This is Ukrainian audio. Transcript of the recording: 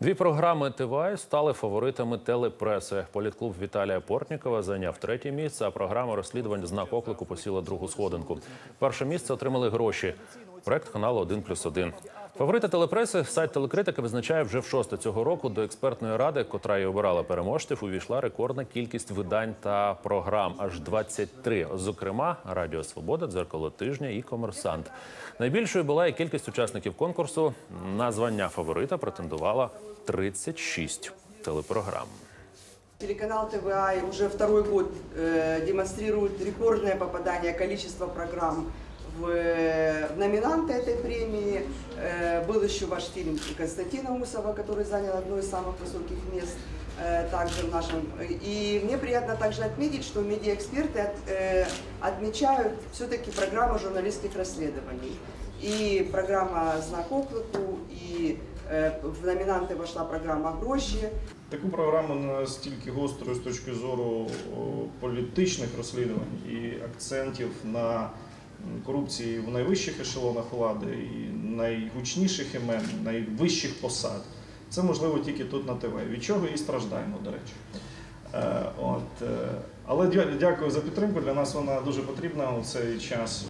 Дві програми ТВА стали фаворитами телепреси. Політклуб Віталія Портнікова зайняв третє місце, а програма розслідувань знак оклику посіла другу сходинку. Перше місце отримали гроші. Проект каналу «1 плюс 1». Фаворити телепреси сайт телекритика визначає вже в шосте цього року. До експертної ради, котра й обирала переможців, увійшла рекордна кількість видань та програм аж 23. Зокрема, Радіо Свобода, Дзеркало тижня і Комерсант. Найбільшою була і кількість учасників конкурсу. На звання фаворита претендувала 36 телепрограм. Телеканал ТВА уже второй год э, демонстрирует рекордное попадание количества программ в номинанты этой премии. Э, был еще ваш фильм Константина Усова, который занял одно из самых высоких мест э, также в нашем. И мне приятно также отметить, что медиаэксперты от, э, отмечают все-таки программу журналистских расследований. И программа «Знак оклику», и э, в номинанты вошла программа «Гроші», Таку програму настільки гострою з точки зору о, політичних розслідувань і акцентів на м, корупції в найвищих ешелонах влади і найгучніших імен, найвищих посад. Це можливо тільки тут на ТВ. Від чого і страждаємо, до речі. Е, от, е, але дякую за підтримку. Для нас вона дуже потрібна у цей час.